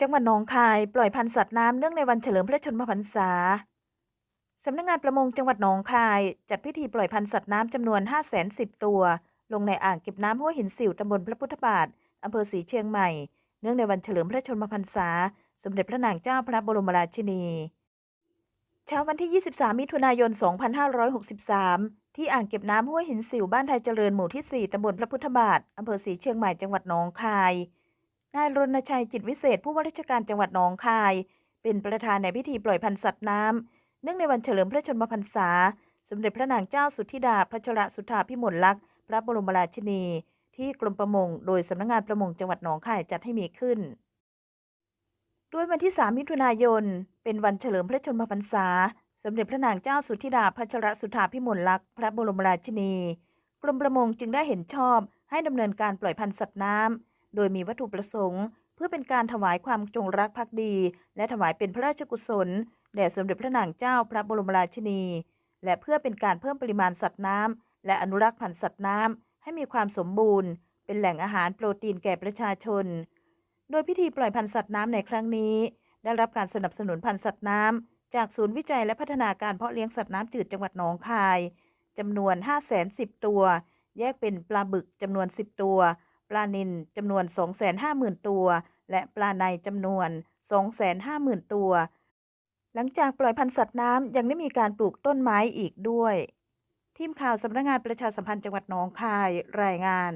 จังหวัดหนองคาย ปล่อยพันธุ์สัตว์น้ำเนื่องในวันเฉลิมพระชนมพรรษาสำนักงานประมงจังหวัดหนองคาย จัดพิธีปล่อยพันธุ์สัตว์น้ำจำนวน5 0 0 0 0 0ตัว ลงในอ่างเก็บน้ำห้วยหินสิวตำบลพระพุทธบาทอำเภอศรีเชียงใหม่ เนื่องในวันเฉลิมพระชนมพรรษา สมเด็จพระนางเจ้าพระบรมราชินี เช้าวันที่ 23 มิถุนายน 2563 ที่อ่างเก็บน้ำห้วยหินสิวบ้านไทยเจริญหมู่ที่ 4ตำบลพระพุทธบาทอำเภอศรีเชียงใหม่จังหวัดหนองคาย นายรณชัยจิตวิเศษผู้ว่าราชการจังหวัดหนองคาย เป็นประธานในพิธีปล่อยพันธุ์สัตว์น้ำเนื่องในวันเฉลิมพระชนมพรรษา สมเด็จพระนางเจ้าสุทธิดาพัชรสุธาพิมลลักษณ์พระบรมราชินี ที่กรมประมง โดยสำนักงานประมงจังหวัดหนองคายจัดให้มีขึ้น ด้วยวันที่ 3 มิถุนายน เป็นวันเฉลิมพระชนมพรรษา สมเด็จพระนางเจ้าสุทธิดาพัชรสุธาพิมลลักษณ์พระบรมราชินี กรมประมงจึงได้เห็นชอบให้ดำเนินการปล่อยพันธุ์สัตว์น้ำ โดยมีวัตถุประสงค์ เพื่อเป็นการถวายความจงรักภักดี และถวายเป็นพระราชกุศลแด่สมเด็จพระนางเจ้าพระบรมราชินี และเพื่อเป็นการเพิ่มปริมาณสัตว์น้ำและอนุรักษ์พันธุ์สัตว์น้ำให้มีความสมบูรณ์ เป็นแหล่งอาหารโปรตีนแก่ประชาชน โดยพิธีปล่อยพันธุ์สัตว์น้ำในครั้งนี้ ได้รับการสนับสนุนพันธุ์สัตว์น้ำจากศูนย์วิจัยและพัฒนาการเพาะเลี้ยงสัตว์น้ำจืดจังหวัดหนองคายจำนวน 5 1 0 0 0ตัว แยกเป็นปลาบึกจำนวน 10 ตัว ปลานิลจำนวน 250,000 ตัว และปลาในจำนวน 250,000 ตัว หลังจากปล่อยพันธุ์สัตว์น้ำยังได้มีการปลูกต้นไม้อีกด้วย ทีมข่าวสำนักงานประชาสัมพันธ์จังหวัดหนองคายรายงาน